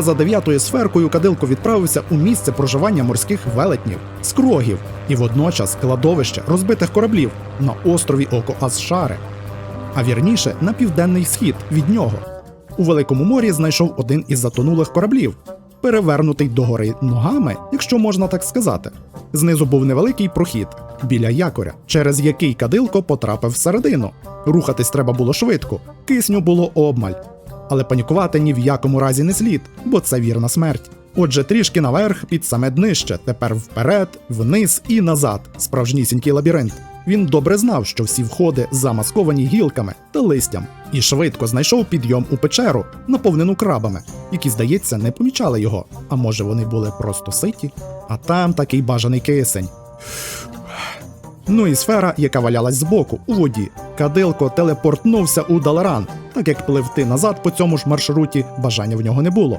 За дев'ятою сферкою кадилко відправився у місце проживання морських велетнів, скрогів і водночас кладовище розбитих кораблів на острові Око Асшари, а вірніше на південний схід від нього. У Великому морі знайшов один із затонулих кораблів, перевернутий догори ногами, якщо можна так сказати. Знизу був невеликий прохід біля якоря, через який кадилко потрапив всередину. Рухатись треба було швидко, кисню було обмаль. Але панікувати ні в якому разі не слід, бо це вірна смерть. Отже, трішки наверх під саме днище, тепер вперед, вниз і назад. Справжнісінький лабіринт. Він добре знав, що всі входи замасковані гілками та листям, і швидко знайшов підйом у печеру, наповнену крабами, які, здається, не помічали його. А може, вони були просто ситі? А там такий бажаний кисень. Ну і сфера, яка валялась збоку у воді. Кадилко телепортнувся у Даларан, так як пливти назад по цьому ж маршруті бажання в нього не було.